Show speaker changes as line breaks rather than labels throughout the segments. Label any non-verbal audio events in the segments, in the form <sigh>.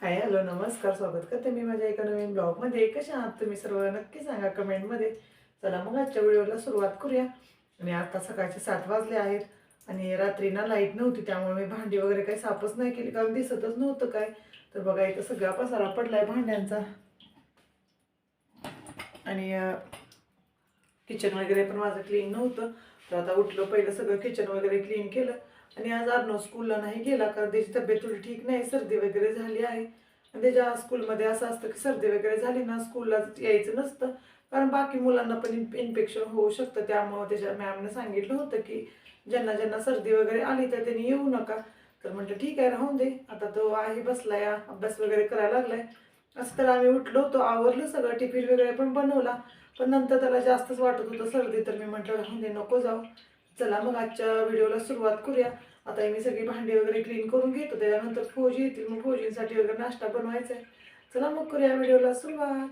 Hi hello नमस्कार स्वागत करते मी माझ्या एका नवीन ब्लॉगमध्ये. कशा आहात तुम्ही सर्व? नक्की सांगा कमेंटमध्ये. चला मग आजच्या व्हिडिओला सुरुवात करूया. आणि आता सकाळचे सात वाजले आहेत आणि रात्री ना लाइट नव्हती त्यामुळे मी भांडी वगैरे काही साफच नाही केली कारण दिसतच नव्हतं काय. तर बघा इथं सगळा पसारा पडलाय भांड्यांचा. आणि किचन वगैरे पण माझं क्लीन नव्हतं. तर आता उठलो पहिलं सगळं किचन वगैरे क्लीन केलं. आणि आज अर्नव स्कूलला नाही गेला कारण त्याची तब्येत थोडी ठीक नाही सर्दी वगैरे झाली आहे. आणि त्याच्या स्कूलमध्ये असं असतं की सर्दी वगैरे झाली ना स्कूलला यायचं नसतं. कारण बाकी मुलांना पण इन्फेक्शन होऊ शकतं. त्यामुळं त्याच्या मॅमने सांगितलं होतं की ज्यांना ज्यांना सर्दी वगैरे आली तर त्यांनी येऊ नका. तर म्हटलं ठीक आहे राहून दे. आता तो आहे बसलाय अभ्यास वगैरे करायला लागलाय. असं तर आम्ही उठलो होतो आवरलं सगळं टिफिन वगैरे पण बनवला. पण नंतर त्याला जास्तच वाटत होतं सर्दी. तर मी म्हटलं राहून दे नको जाऊ. चला मग आजच्या व्हिडिओला सुरुवात करूया. आता मी सगळी भांडी वगैरे क्लीन करून घेतो त्याच्यानंतर फौजी येतील मग फौजींसाठी वगैरे नाश्ता बनवायचा आहे चला मग करूया व्हिडिओला सुरुवात.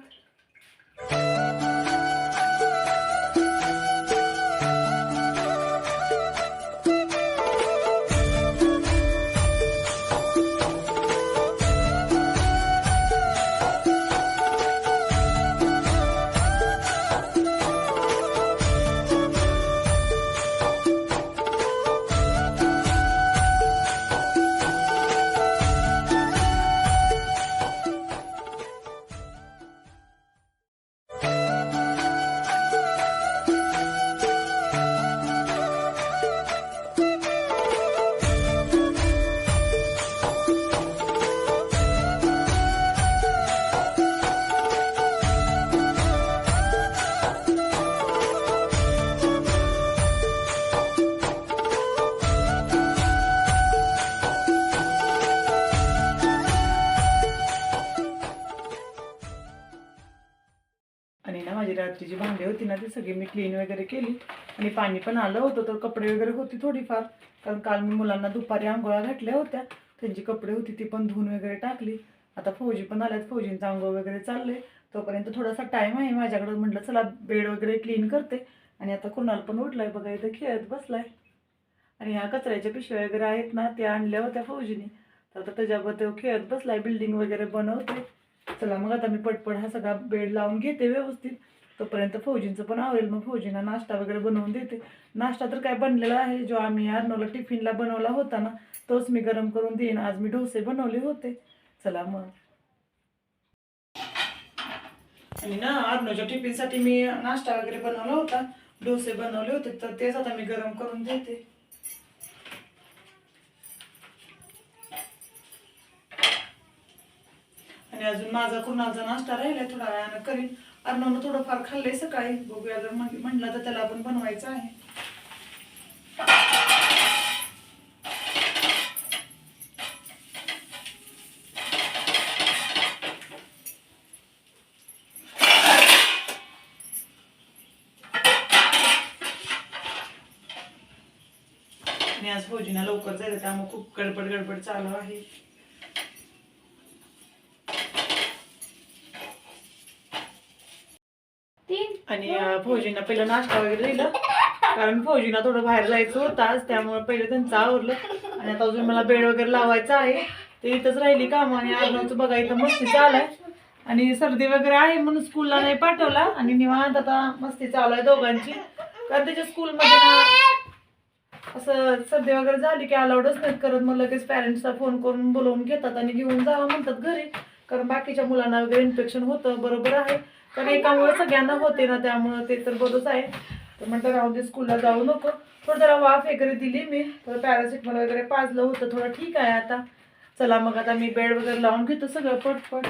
आणि ना माझी रात्रीची भांडी होती ना ती सगळी मी क्लीन वगैरे केली. आणि पाणी पण आलं होतं तर कपडे वगैरे होती थोडीफार. कारण काल मी मुलांना दुपारी आंघोळा घातल्या होत्या. त्यांची कपडे होती ती पण धुवून वगैरे टाकली. आता फौजी पण आल्यात फौजींचा आंघोळ वगैरे चालले तोपर्यंत थोडासा टाईम आहे माझ्याकडं. म्हटलं चला बेड वगैरे क्लीन करते. आणि आता कुणाल पण उठलाय बघा इथं खेळत बसलाय. आणि ह्या कचऱ्याच्या पिशव्या वगैरे आहेत ना त्या आणल्या होत्या फौजीने. तर आता त्याच्याबद्दल खेळत बसलाय बिल्डिंग वगैरे बनवते चला मग आता मी पटपट हा सगळा बेड लावून घेते व्यवस्थित. तोपर्यंत फौजींचं पण आवडेल मग फौजींना नाश्ता वगैरे बनवून देते. नाश्ता तर काय बनलेला आहे. जो आम्ही अर्नोला टिफिनला बनवला होता ना तोच मी गरम करून देईन. आज मी डोसे बनवले होते. चला मग. आणि ना अर्नोच्या टिफिनसाठी मी नाश्ता वगैरे बनवला होता. डोसे बनवले होते. तर तेच आता मी गरम करून देते. आणि अजून माझा कुणाचा नाश्ता राहिला थोडा वेळानं करीन. अर्णवनं थोडंफार खाल्लंय सकाळी. बघूया जर म्हण- म्हणलं तर त्याला आपण बनवायचं आहे. आणि आज भोजीना लवकर जायचं त्यामुळे खूप गडबड गडबड चालू आहे. आणि फौजींना पहिलं नाश्ता वगैरे दिला. कारण फौजींना थोडं बाहेर जायचं होतं आज त्यामुळे पहिलं त्यांचं आवरलं. आणि आता अजून मला बेड वगैरे लावायचा आहे. ते इथंच राहिली काम आणि अर्णवचं बघा इथं मस्ती आलाय आणि सर्दी वगैरे आहे म्हणून स्कूलला नाही पाठवला. आणि निवांत आता मस्ती चालू आहे दोघांची. कारण त्याच्या स्कूलमध्ये ना असं सर्दी वगैरे झाली की अलाउडच नाही करत. मग लगेच पॅरेंट्सला फोन करून बोलवून घेतात आणि घेऊन जावं म्हणतात घरी. कारण बाकीच्या मुलांना वगैरे इन्फेक्शन होतं बरोबर आहे. कारण एकामुळे सगळ्यांना होते ना त्यामुळं ते तर बरोच आहे. तर म्हटलं राहू दे स्कूलला जाऊ नको. थोडं जरा वाफ वगैरे दिली मी. थोडं पॅरासिटमॉल वगैरे पाजलं होतं थोडं ठीक आहे आता. चला मग आता मी बेड वगैरे लावून घेतो सगळं पटपट.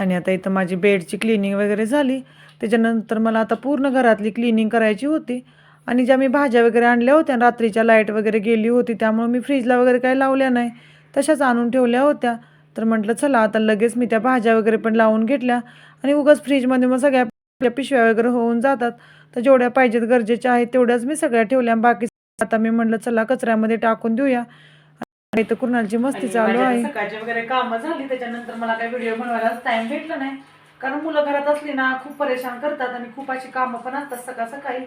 आणि आता इथं माझी बेडची क्लिनिंग वगैरे झाली. त्याच्यानंतर मला आता पूर्ण घरातली क्लिनिंग करायची होती. आणि ज्या मी भाज्या वगैरे आणल्या होत्या रात्रीच्या लाइट वगैरे गेली होती त्यामुळे मी फ्रीजला वगैरे काही लावल्या नाही. तशाच आणून ठेवल्या होत्या. तर म्हटलं चला आता लगेच मी त्या भाज्या वगैरे पण लावून घेतल्या. आणि उगाच फ्रीजमध्ये मग सगळ्या आपल्या पिशव्या वगैरे होऊन जातात. तर जेवढ्या पाहिजेत गरजेच्या आहेत तेवढ्याच मी सगळ्या ठेवल्या. बाकी आता मी म्हटलं चला कचऱ्यामध्ये टाकून देऊया. तर कुणालची मस्ती चालू आहे. सकाळची वगैरे कामं झाली त्याच्यानंतर मला काही व्हिडिओ बनवायला टाइम भेटला नाही. कारण मुलं घरात असली ना खूप परेशान करतात आणि खूप अशी कामं पण असतात सकाळ सकाळी.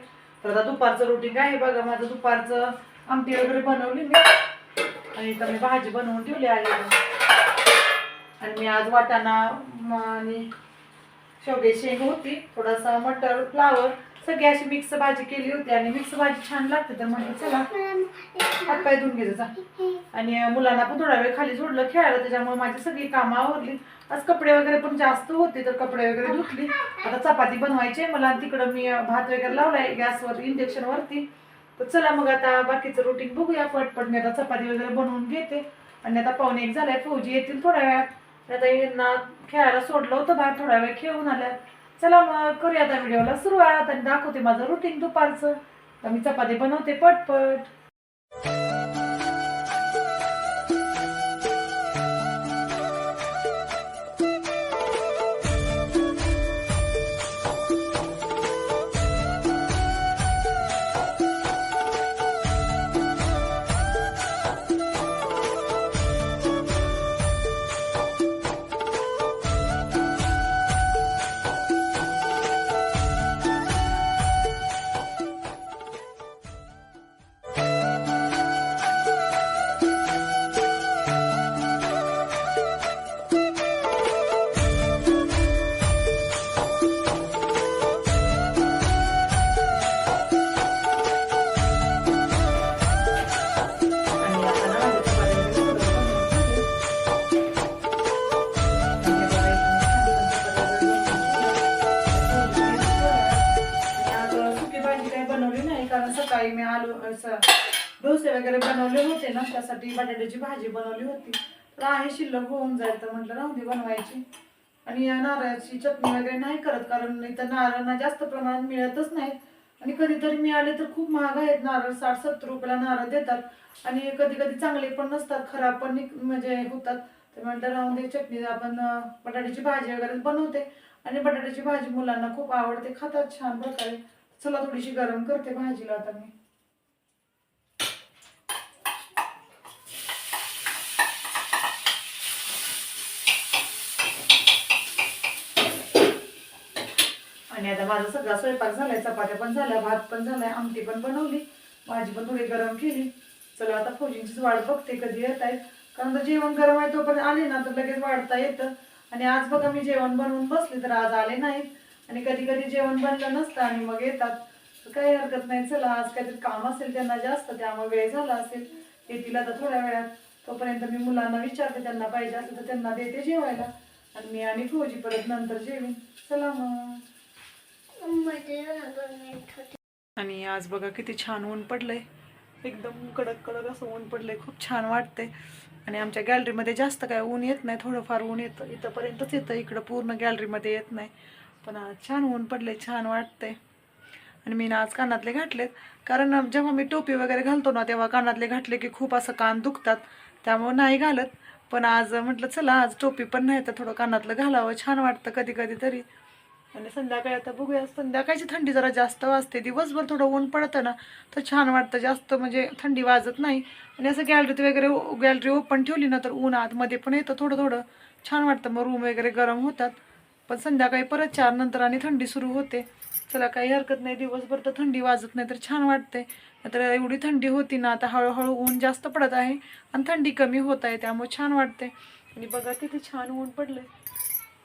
तर आता दुपारचं रुटीन आहे बघा माझं दुपारचं आमटी वगैरे बनवली मी. आणि इथं मी भाजी बनवून ठेवली आहे. आणि मी आज वाटाणा म, आणि शेवगे शेंग होती. थोडासा मटर फ्लावर सगळी अशी मिक्स भाजी केली होती आणि मिक्स भाजी छान लागते तर म्हटलं चला हात पाय धुवून घ्यायचा आणि मुलांना पण थोडा वेळ खाली सोडलं खेळायला त्याच्यामुळे माझी सगळी कामं आवरली. आज कपडे वगैरे पण जास्त होते तर कपडे वगैरे धुतली. आता चपाती बनवायची मला तिकडं मी भात वगैरे लावलाय गॅसवर इंजेक्शन वरती. तर चला मग आता बाकीचं रुटीन बघूया पटपट. मी आता चपाती वगैरे बनवून घेते. आणि आता पाहुणे एक झालाय फौजी येतील थोड्या वेळात. आता यांना खेळायला सोडलं होतं बाहेर थोड्या वेळ खेळून आल्या चला मग करूया आता व्हिडिओला सुरुवात आणि दाखवते माझं रुटीन दुपारचं. तर मी चपाती बनवते पटपट. कारण सकाळी मी आलो असं डोसे वगैरे बनवले होते ना त्यासाठी बटाट्याची भाजी बनवली होती. तर आहे शिल्लक होऊन जाईल तर म्हटलं राहू दे बनवायची. आणि या नारळाची चटणी वगैरे नाही करत कारण इथं नारळ ना जास्त प्रमाणात मिळतच नाही आणि कधीतरी मिळाले तर खूप महाग आहेत नारळ साठ सत्तर रुपयाला नारळ देतात. आणि कधी कधी चांगले पण नसतात खराब पण म्हणजे होतात. तर म्हटलं राहून दे चटणी आपण बटाट्याची भाजी वगैरे बनवते. आणि बटाट्याची भाजी मुलांना खूप आवडते खातात छान प्रकारे. चला थोडीशी गरम करते भाजीला आता मी. आणि आता माझा सगळा स्वयंपाक झालाय चपात्या पण झाल्या भात पण झालाय आमटी पण बनवली भाजी पण थोडी गरम केली. चला आता फौजींचीच वाट बघते कधी येत आहेत. कारण तर जेवण गरम आहे तो पण आले ना तर लगेच वाढता येतं. आणि आज बघा मी जेवण बनवून बसले तर आज आले नाहीत. आणि कधी कधी जेवण बनलं नसतं आणि मग येतात. काही हरकत नाही चला आज काहीतरी काम असेल त्यांना जास्त त्यामुळे वेळ झाला असेल येतील आता थोड्या वेळात. तोपर्यंत मी मुलांना विचारते त्यांना पाहिजे असेल तर त्यांना देते जेवायला. आणि मी आणि फौजी परत नंतर जेवीन. चला मग. आणि आज बघा किती छान ऊन पडलंय. एकदम कडक कडक असं ऊन पडलंय. खूप छान वाटतंय. आणि आमच्या गॅलरीमध्ये जास्त काय ऊन येत नाही थोडंफार ऊन येतं. इथंपर्यंतच येतं इकडं पूर्ण गॅलरीमध्ये येत नाही. पण आज छान ऊन पडले छान वाटते आणि मी ना आज कानातले घातलेत. कारण जेव्हा मी टोपी वगैरे घालतो ना तेव्हा कानातले घातले की खूप असं कान दुखतात. त्यामुळं नाही घालत. पण आज म्हटलं चला आज टोपी पण नाही तर थोडं कानातलं घालावं. छान वाटतं कधी कधी तरी. आणि संध्याकाळी आता बघूया. संध्याकाळची थंडी जरा जास्त वाजते. दिवसभर थोडं ऊन पडतं ना तर छान वाटतं. जास्त म्हणजे थंडी वाजत नाही. आणि असं गॅलरीत वगैरे गॅलरी ओपन ठेवली ना तर ऊन आतमध्ये पण येतं थोडं थोडं छान वाटतं. मग रूम वगैरे गरम होतात. पण संध्याकाळी परत चार नंतर आणि थंडी सुरू होते. चला काही हरकत नाही. दिवसभर तर थंडी वाजत नाही तर छान वाटते तर एवढी थंडी होती ना आता हळूहळू ऊन जास्त पडत आहे आणि थंडी कमी होत आहे त्यामुळे छान वाटते आणि बघा किती छान ऊन पडलंय.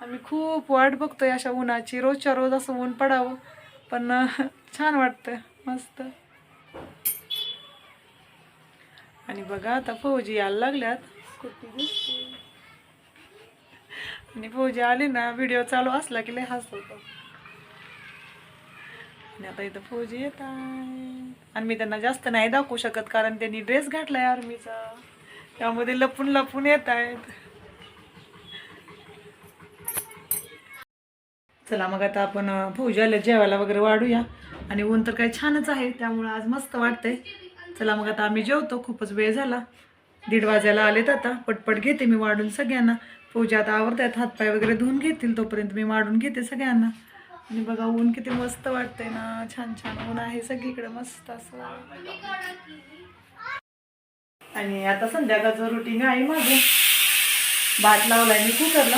आम्ही खूप वाट बघतोय अशा उन्हाची. रोजच्या रोज असं ऊन पडावं पण <laughs> छान वाटतं मस्त. आणि बघा आता फौजी यायला लागल्यात. कुठे दिसते आणि फौजी आले ना व्हिडिओ चालू असला की लय हसत. आणि आता इथं फौजी येत आहे आणि मी त्यांना जास्त नाही दाखवू शकत कारण त्यांनी ड्रेस घातलाय आर्मीचा. त्यामध्ये लपून लपून येत आहेत. चला मग आता आपण अं, फौजी जेवायला वगैरे वाढूया. आणि ऊन तर काही छानच आहे त्यामुळं आज मस्त वाटतंय. चला मग आता आम्ही जेवतो खूपच वेळ झाला. दीड वाजायला आलेत आता. पटपट घेते मी वाढून सगळ्यांना. पूजा आता आवडतात हातपाय वगैरे धुवून घेतील तोपर्यंत मी माडून घेते सगळ्यांना. आणि बघा ऊन किती मस्त वाटतंय ना. छान छान ऊन आहे सगळीकडे मस्त असं. आणि आता संध्याकाळचं रुटीन आहे माझं. भात लावलाय मी कुकरला.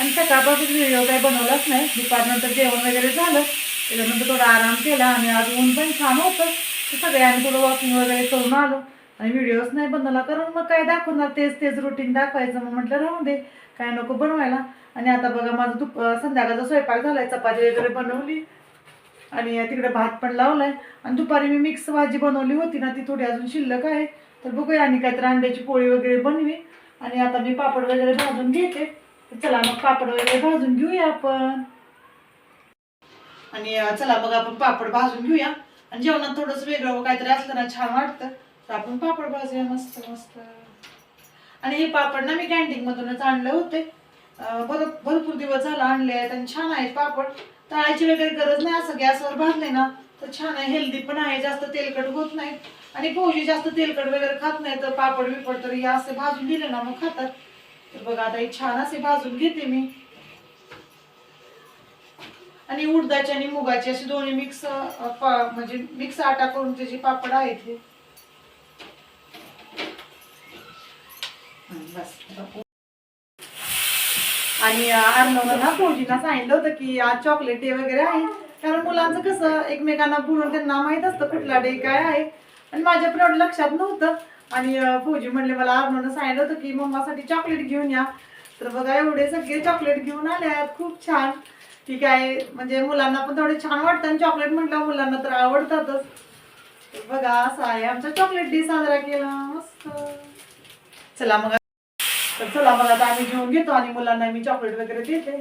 आणि सकाळपासून व्हिडिओ काही बनवलाच नाही. दुपारनंतर जेवण वगैरे झालं. त्याच्यानंतर थोडा आराम केला आणि आज ऊन पण छान होतं. सगळ्यांनी सगळे आम्ही थोडं वॉकिंग वगैरे करून आलो. आणि व्हिडिओच नाही बनवला कारण मग काय दाखवणार? तेच तेच रुटीन दाखवायचं. मग म्हटलं राहू दे. काय नको बनवायला. आणि आता बघा माझं दुप संध्याकाळचा स्वयंपाक झालाय. चपाती वगैरे बनवली. आणि तिकडे भात पण लावलाय. आणि दुपारी मी मिक्स भाजी बनवली होती ना ती थोडी अजून शिल्लक आहे. तर बघूया आणि काहीतरी अंड्याची पोळी वगैरे बनवी. आणि आता मी पापड वगैरे भाजून घेते. चला मग पापड वगैरे भाजून घेऊया आपण. आणि चला मग आपण पापड भाजून घेऊया. आणि जेवणात थोडंसं वेगळं काहीतरी असलं ना छान वाटतं. तर आपण पापड भाजूया मस्त मस्त. आणि हे पापड ना मी कॅन्टीन मधूनच आणले होते. भर भरपूर दिवस झाला आणले आहेत आणि छान आहेत पापड. तळायची वगैरे गरज नाही असं गॅसवर भाजले ना तर छान आहे. हेल्दी पण आहे जास्त तेलकट होत नाही. आणि फौजी जास्त तेलकट वगैरे खात नाही तर पापड बिपड तर हे असे भाजून दिले ना मग खातात. तर बघा आता हे छान असे भाजून घेते मी. आणि उडदाची आणि मुगाची अशी दोन्ही मिक्स म्हणजे मिक्स आटा करून त्याचे पापड आहेत हे. बस आणि अर्णवनं ना फौजीना सांगितलं होतं की आज चॉकलेट डे वगैरे आहे. कारण मुलांचं कसं एकमेकांना बोलून त्यांना माहीत असतं कुठला डे काय आहे. आणि माझ्या पण एवढं लक्षात नव्हतं. आणि फौजी म्हणले मला अर्णवनं सांगितलं होतं की मम्मासाठी चॉकलेट घेऊन या. तर बघा एवढे सगळे चॉकलेट घेऊन आले आहेत. खूप छान. ठीक आहे म्हणजे मुलांना पण थोडे छान वाटतं. आणि चॉकलेट म्हटलं मुलांना तर आवडतातच. बघा असं आहे. आमचा चॉकलेट डे साजरा केला. मस्त. चला मग तर चला मग आता आम्ही घेऊन घेतो आणि मुलांना मी चॉकलेट वगैरे देते.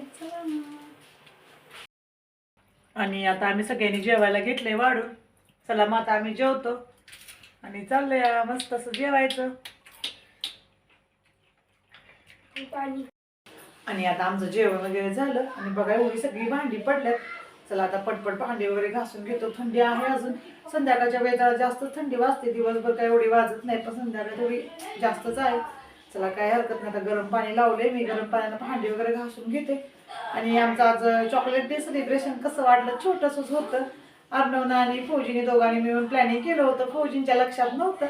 आणि आता आम्ही सगळ्यांनी जेवायला घेतलंय वाढून. चला मग आता आम्ही जेवतो. आणि चाललंय मस्त असं जेवायचं. आणि आता आमचं जेवण वगैरे झालं. आणि बघा एवढी सगळी भांडी पडल्यात. चला आता पटपट भांडी वगैरे घासून घेतो. थंडी आहे अजून. संध्याकाळच्या वेळेला जास्त थंडी वाजते. दिवसभर काय एवढी वाजत नाही पण संध्याकाळ थोडी जास्तच आहे. चला काय हरकत नाही. आता गरम पाणी लावले मी. गरम पाण्यानं भांडी वगैरे घासून घेते. आणि आमचं आज चॉकलेट डे सेलिब्रेशन कसं वाटलं? छोटंसंच होतं. अर्णवनं आणि फौजीने दोघांनी मिळून प्लॅनिंग केलं होतं. फौजींच्या लक्षात नव्हतं.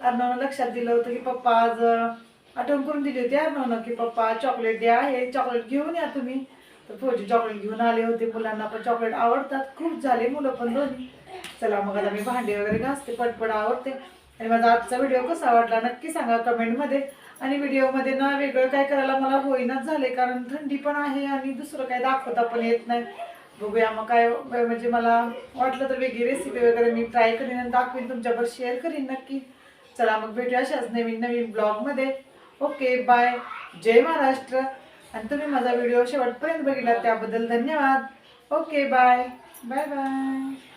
अर्णवनं लक्षात दिलं होतं की पप्पा आज आठवण करून दिली होती अर्णवनं की पप्पा चॉकलेट डे आहे. चॉकलेट घेऊन या तुम्ही. तर फौजी चॉकलेट घेऊन आले होते. मुलांना पण चॉकलेट आवडतात. खूप झाले मुलं पण दोन्ही. चला मग आता मी भांडी वगैरे घासते. पटपट आवडते आणि माझा आजचा व्हिडिओ कसा वाटला नक्की सांगा कमेंटमध्ये. आणि व्हिडिओमध्ये ना वेगळं काय करायला मला होईनाच झाले कारण थंडी पण आहे आणि दुसरं काय दाखवता पण येत नाही. बघूया मग काय म्हणजे मला वाटलं तर वेगळी रेसिपी वगैरे मी ट्राय करीन आणि दाखवीन तुमच्याबरोबर शेअर करीन नक्की. चला मग भेटूया अशाच नवीन नवीन ब्लॉगमध्ये ओके बाय जय महाराष्ट्र. आणि तुम्ही माझा व्हिडिओ शेवटपर्यंत बघितला त्याबद्दल धन्यवाद. Okay bye bye bye